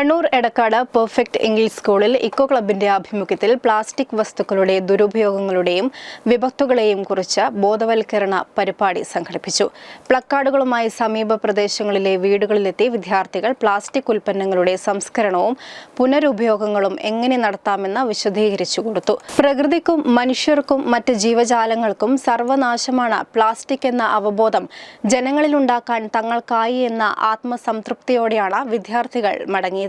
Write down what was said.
Kannur Edakkad perfect English സ്കൂളിൽ eco ക്ലബിന്റെ ആഭിമുഖ്യത്തിൽ പ്ലാസ്റ്റിക് വസ്തുക്കളുടെ ദുരുപയോഗങ്ങളുടെയും വിപത്തുകളെയും കുറിച്ച് ബോധവൽക്കരണ പരിപാടി സംഘടിപ്പിച്ചു. പ്ലക്കാർഡുകളുമായി സമീപ പ്രദേശങ്ങളിലെ വീടുകളിലെത്തി വിദ്യാർത്ഥികൾ പ്ലാസ്റ്റിക് ഉൽപ്പന്നങ്ങളുടെ സംസ്കരണവും പുനരുപയോഗങ്ങളും എങ്ങനെ നടത്താമെന്ന് വിശദീകരിച്ചു കൊടുത്തു. പ്രകൃതിക്കും മനുഷ്യർക്കും മറ്റ് ജീവജാലങ്ങൾക്കും സർവനാശമാണ് പ്ലാസ്റ്റിക് എന്ന അവബോധം ജനങ്ങളിലുണ്ടാക്കാൻ തങ്ങൾക്കായി എന്ന ആത്മസംതൃപ്തിയോടെയാണ് വിദ്യാർത്ഥികൾ മടങ്ങിയത്.